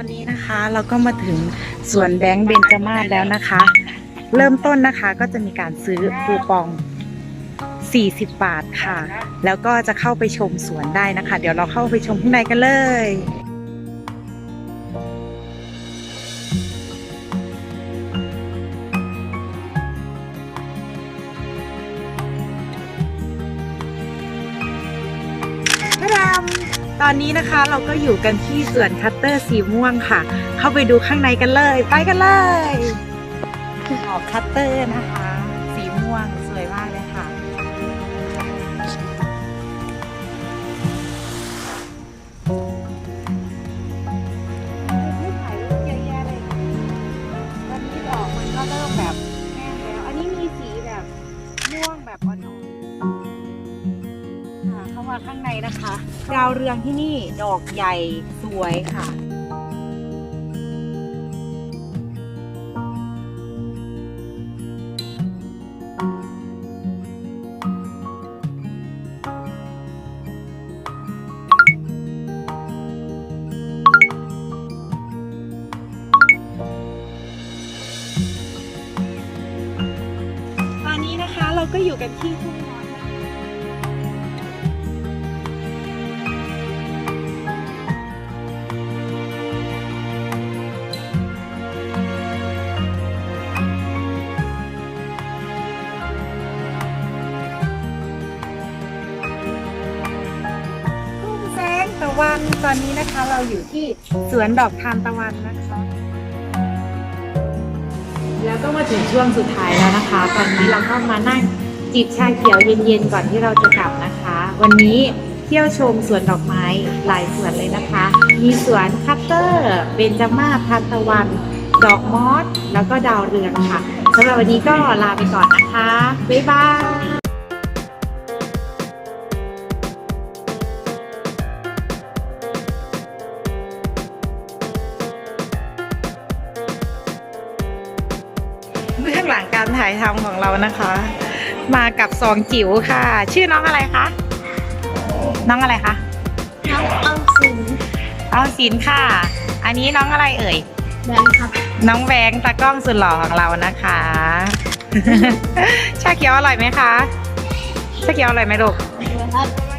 อนนี้นะคะเราก็มาถึงสวนแบงค์เบนจมาศแล้วนะคะ เริ่มต้นนะคะก็จะมีการซื้อคูปอง 40 บาทค่ะ แล้วก็จะเข้าไปชมสวนได้นะคะ เดี๋ยวเราเข้าไปชมข้างในกันเลย ตอนนี้นะคะเราก็อยู่กันที่สวนคัตเตอร์สีม่วงค่ะ เข้าไปดูข้างในกันเลย ไปกันเลยดอกคัตเตอร์นะคะ สีม่วงสวยมากเลย ข้าข้างในนะคะ ดาวเรืองที่นี่ดอกใหญ่สวยค่ะตอนนี้นะคะเราก็อยู่กันที่ทุ่งน้อ วันตอนนี้นะคะเราอยู่ที่สวนดอกทานตะวันนะคะ แล้วก็มาถึงช่วงสุดท้ายแล้วนะคะ ตอนนี้เราก็มานั่งจิบชาเขียวเย็นๆก่อนที่เราจะกลับนะคะ วันนี้เที่ยวชมสวนดอกไม้หลายสวนเลยนะคะ มีสวนคัตเตอร์เบญจามาทานตะวัน ดอกมอสแล้วก็ดาวเรืองค่ะสำหรับวันนี้ก็ลาไปก่อนนะคะบ๊ายบาย เบื้องหลังการถ่ายทำของเรานะคะ มากับสองจิ๋วค่ะ ชื่อน้องอะไรคะ น้องอะไรคะ น้องออมสินออมสินค่ะ อันนี้น้องอะไรเอ่ย แบงค์ครับ น้องแบงค์ตากล้องสุดหล่อของเรานะคะ ชาเขียวอร่อยไหมคะ ชาเขียวอร่อยไหมลูก ครับ